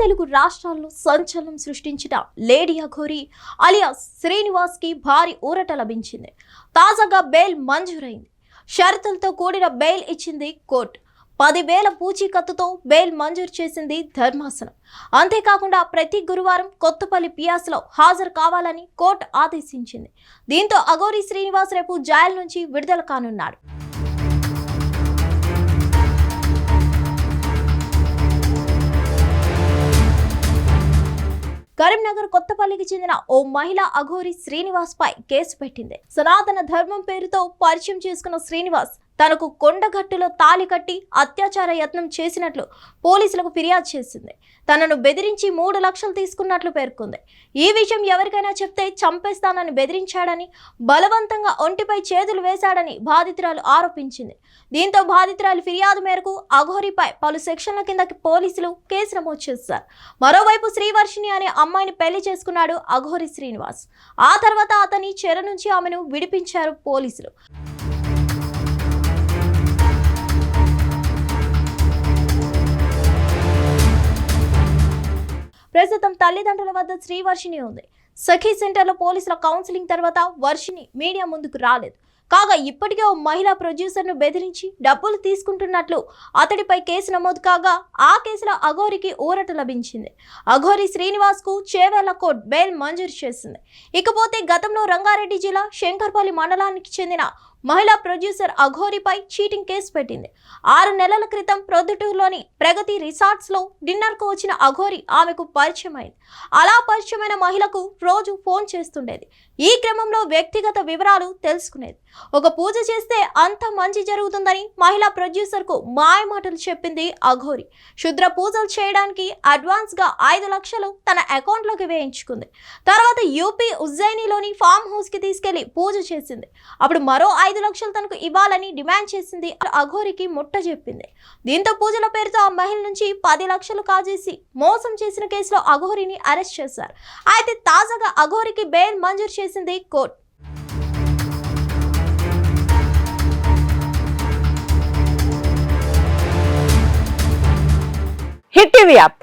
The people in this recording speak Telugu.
తెలుగు రాష్ట్రాల్లో సంచలనం సృష్టించిన లేడీ అఘోరి అలియాస్ శ్రీనివాస్కి భారీ ఊరట లభించింది. తాజాగా బెయిల్ మంజూరైంది. షరతులతో కూడిన బెయిల్ ఇచ్చింది కోర్టు. పదివేల పూచీకత్తుతో బెయిల్ మంజూరు చేసింది ధర్మాసనం. అంతేకాకుండా ప్రతి గురువారం కొత్తపల్లి పియాస్లో హాజరు కావాలని కోర్టు ఆదేశించింది. దీంతో అఘోరి శ్రీనివాస్ రేపు జైలు నుంచి విడుదల కానున్నాడు. కరీంనగర్ కొత్తపల్లికి చెందిన ఓ మహిళ అఘోరి శ్రీనివాస్ పై కేసు పెట్టింది. సనాతన ధర్మం పేరుతో పరిచయం చేసుకున్న శ్రీనివాస్ తనకు కొండగట్టులో తాలి కట్టి అత్యాచార యత్నం చేసినట్లు పోలీసులకు ఫిర్యాదు చేసింది. తనను బెదిరించి మూడు లక్షలు తీసుకున్నట్లు పేర్కొంది. ఈ విషయం ఎవరికైనా చెప్తే చంపేస్తానని బెదిరించాడని బలవంతంగా ఒంటిపై చేతులు వేశాడని బాధితురాలు ఆరోపించింది. దీంతో బాధితురాలు ఫిర్యాదు మేరకు అఘోరిపై పలు సెక్షన్ల కిందకి పోలీసులు కేసు నమోదు చేశారు. మరోవైపు శ్రీవర్షిణి అనే అమ్మాయిని పెళ్ళి చేసుకున్నాడు అఘోరి శ్రీనివాస్. ఆ తర్వాత అతని చెర నుంచి ఆమెను విడిపించారు పోలీసులు. ప్రస్తుతం తల్లిదండ్రుల వద్ద శ్రీవర్షిణి ఉంది. సఖీ సెంటర్లో పోలీసుల కౌన్సిలింగ్ తర్వాత వర్షిణి మీడియా ముందుకు రాలేదు. కాగా ఇప్పటికే ఓ మహిళా ప్రొడ్యూసర్ను బెదిరించి డబ్బులు తీసుకుంటున్నట్లు అతడిపై కేసు నమోదు కాగా ఆ కేసులో అఘోరికి ఊరట లభించింది. అఘోరి శ్రీనివాస్కు చేవేళ్ళ కోర్ట్ బెయిల్ మంజూరు చేసింది. ఇకపోతే గతంలో రంగారెడ్డి జిల్లా శంకర్పల్లి మండలానికి చెందిన మహిళా ప్రొడ్యూసర్ అఘోరిపై చీటింగ్ కేసు పెట్టింది. ఆరు నెలల క్రితం ప్రొద్దుటూరులోని ప్రగతి రిసార్ట్స్లో డిన్నర్కు వచ్చిన అఘోరి ఆమెకు పరిచయం అయింది అలా పరిచయమైన మహిళకు రోజు ఫోన్ చేస్తుండేది. ఈ క్రమంలో వ్యక్తిగత వివరాలు తెలుసుకునేది. ఒక పూజ చేస్తే అంత మంచి జరుగుతుందని మహిళా ప్రొడ్యూసర్కు మాయమాటలు చెప్పింది అఘోరి. శుద్ర పూజలు చేయడానికి అడ్వాన్స్గా ఐదు లక్షలు తన అకౌంట్లోకి వేయించుకుంది. తర్వాత యూపీ ఉజ్జయినిలోని ఫామ్ హౌస్కి తీసుకెళ్ళి పూజ చేసింది. అప్పుడు మరో ఐదు లక్షలు తనకు ఇవ్వాలని డిమాండ్ చేసింది అఘోరికి ముట్ట చెప్పింది. దీంతో పూజల పేరుతో ఆ మహిళ నుంచి పది లక్షలు కాజేసి మోసం చేసిన కేసులో అఘోరిని అరెస్ట్ చేశారు. అయితే తాజాగా అఘోరికి బెయిల్ మంజూరు చేసింది కోర్టు. Hit TV app.